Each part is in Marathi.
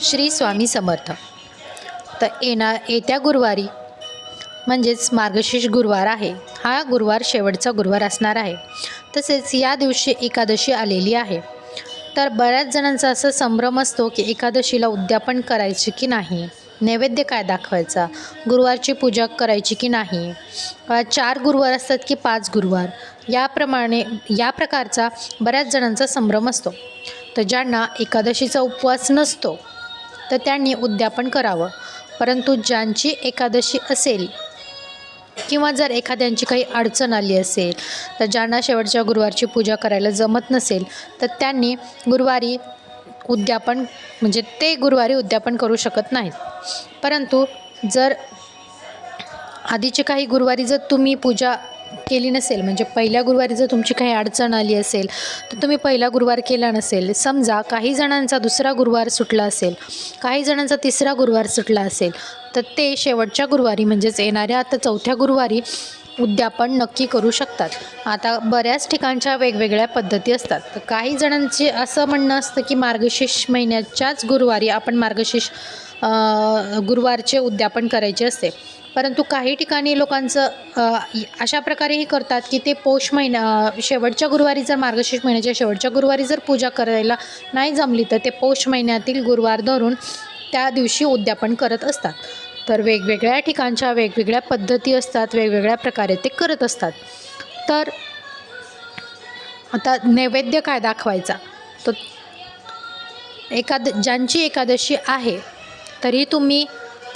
श्री स्वामी समर्थ. तर येणार येत्या गुरुवारी म्हणजेच मार्गशीर्ष गुरुवार आहे हा गुरुवार शेवटचा गुरुवार असणार आहे. तसेच या दिवशी एकादशी आलेली आहे. तर बऱ्याच जणांचा असं संभ्रम असतो की एकादशीला उद्यापन करायचे की नाही? नैवेद्य काय दाखवायचा? गुरुवारची पूजा करायची की नाही? चार गुरुवार असतात की पाच गुरुवार? याप्रमाणे या प्रकारचा बऱ्याच जणांचा संभ्रम असतो. तर ज्यांना एकादशीचा उपवास नसतो तर त्यांनी उद्यापन करावं. परंतु ज्यांची एकादशी असेल किंवा जर एखाद्यांची काही अडचण आली असेल तर ज्यांना शेवटच्या गुरुवारची पूजा करायला जमत नसेल तर त्यांनी गुरुवारी उद्यापन म्हणजे ते गुरुवारी उद्यापन करू शकत नाहीत. परंतु जर आधीचे काही गुरुवारी जर तुम्ही पूजा केली नसेल म्हणजे पहिल्या गुरुवारी जर तुमची काही अडचण आली असेल तर तुम्ही पहिला गुरुवार केला नसेल. समजा काही जणांचा दुसरा गुरुवार सुटला असेल काही जणांचा तिसरा गुरुवार सुटला असेल तर ते शेवटच्या गुरुवारी म्हणजेच येणाऱ्या आता चौथ्या गुरुवारी उद्यापन नक्की करू शकतात. आता बऱ्याच ठिकाणच्या वेगवेगळ्या पद्धती असतात. तर काही जणांचे असं म्हणणं असतं की मार्गशीर्ष महिन्याच्याच गुरुवारी आपण मार्गशीर्ष गुरुवारचे उद्यापन करायचे असते. परंतु काही ठिकाणी लोकांचं अशा प्रकारेही करतात की ते पौष महिना शेवटच्या गुरुवारी जर मार्गशीर्ष महिन्याच्या शेवटच्या गुरुवारी जर पूजा करायला नाही जमली तर ते पौष महिन्यातील गुरुवार धरून त्या दिवशी उद्यापन करत असतात. तर वेगवेगळ्या ठिकाणच्या वेगवेगळ्या पद्धती असतात वेगवेगळ्या प्रकारे ते करत असतात. तर आता नैवेद्य काय दाखवायचा? तर एकाद ज्यांची एकादशी आहे तरी तुम्ही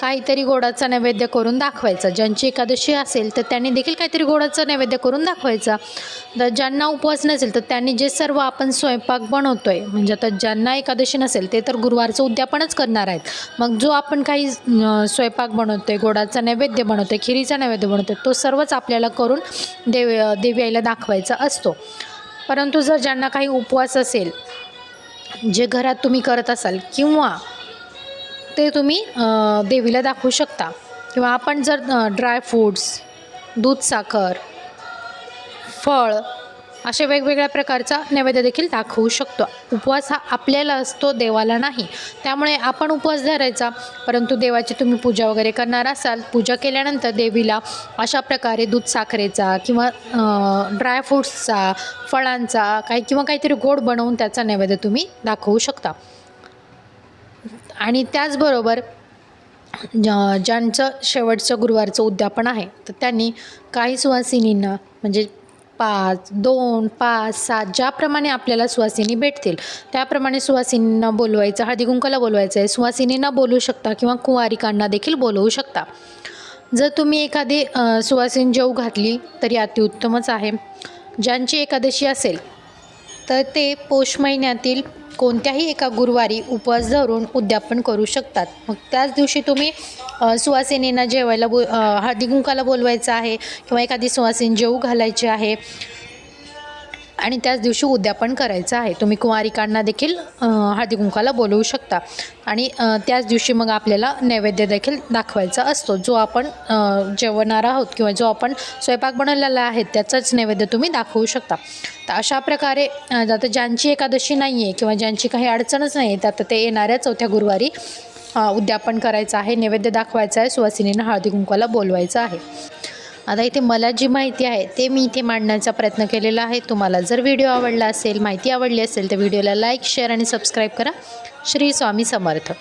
काहीतरी गोडाचा नैवेद्य करून दाखवायचा. ज्यांची एकादशी असेल तर त्यांनी देखील काहीतरी गोडाचा नैवेद्य करून दाखवायचा. तर ज्यांना उपवास नसेल तर त्यांनी जे सर्व आपण स्वयंपाक बनवतो आहे म्हणजे आता ज्यांना एकादशी नसेल ते तर गुरुवारचं उद्यापनच करणार आहेत. मग जो आपण काही स्वयंपाक बनवतो आहे गोडाचा नैवेद्य बनवतो आहे खिरीचा नैवेद्य बनवतो आहे तो सर्वच आपल्याला करून देव देवी आईला दाखवायचा असतो. परंतु जर ज्यांना काही उपवास असेल जे घरात तुम्ही करत असाल किंवा ते तुम्ही देवीला दाखवू शकता. किंवा आपण जर ड्राय फ्रूट्स दूध साखर फळ असे वेगवेगळ्या प्रकारचा नैवेद्य देखील दाखवू शकतो. उपवास हा आपल्याला असतो देवाला नाही. त्यामुळे आपण उपवास धरायचा. परंतु देवाची तुम्ही पूजा वगैरे करणार असाल पूजा केल्यानंतर देवीला अशा प्रकारे दूध साखरेचा किंवा ड्रायफ्रूट्सचा फळांचा काही किंवा काहीतरी गोड बनवून त्याचा नैवेद्य तुम्ही दाखवू शकता. आणि त्याचबरोबर ज्यांचं शेवटचं गुरुवारचं उद्यापन आहे तर त्यांनी काही सुवासिनींना म्हणजे पाच दोन पाच सात ज्याप्रमाणे आपल्याला सुवासिनी भेटतील त्याप्रमाणे सुवासिनींना बोलवायचं हळदीकुंकाला बोलवायचं आहे सुवासिनींना बोलवू शकता किंवा कुंवारिकांना देखील बोलवू शकता. जर तुम्ही एखादी अ, सुवासिनी जेव घातली तरी अतिउत्तमच आहे. ज्यांची एकादशी असेल तर ते पौष महिन्यातील कोणत्याही एका गुरुवारी उपवास धरून उद्यापन करू शकतात. मग त्याच दिवशी तुम्ही सुवासिनींना जेवायला बो हळदी कुंकाला बोलवायचं आहे किंवा एखादी सुवासिनी जेवू घालायची आहे आणि त्याच दिवशी उद्यापन करायचं आहे. तुम्ही कुंवारिकांना देखील हळदीकुंकाला हळदी कुंकाला बोलवू शकता. आणि त्याच दिवशी मग आपल्याला नैवेद्य देखील दाखवायचा असतो. जो आपण जेवणार आहोत किंवा जो आपण स्वयंपाक बनवलेला आहे त्याचाच नैवेद्य तुम्ही दाखवू शकता. तर अशा प्रकारे आता ज्यांची एकादशी नाही आहे किंवा ज्यांची काही अडचणच नाही आहे तर आता ते येणाऱ्या चौथ्या गुरुवारी उद्यापन करायचं आहे नैवेद्य दाखवायचं आहे सुवासिनीनं हळदी कुंकवाला बोलवायचं आहे. आता इथे मला जी माहिती आहे ते मी इथे मांडण्याचा प्रयत्न केलेला आहे. तुम्हाला जर व्हिडिओ आवडला असेल माहिती आवडली असेल तर व्हिडिओला लाईक शेअर आणि सबस्क्राईब करा. श्री स्वामी समर्थ.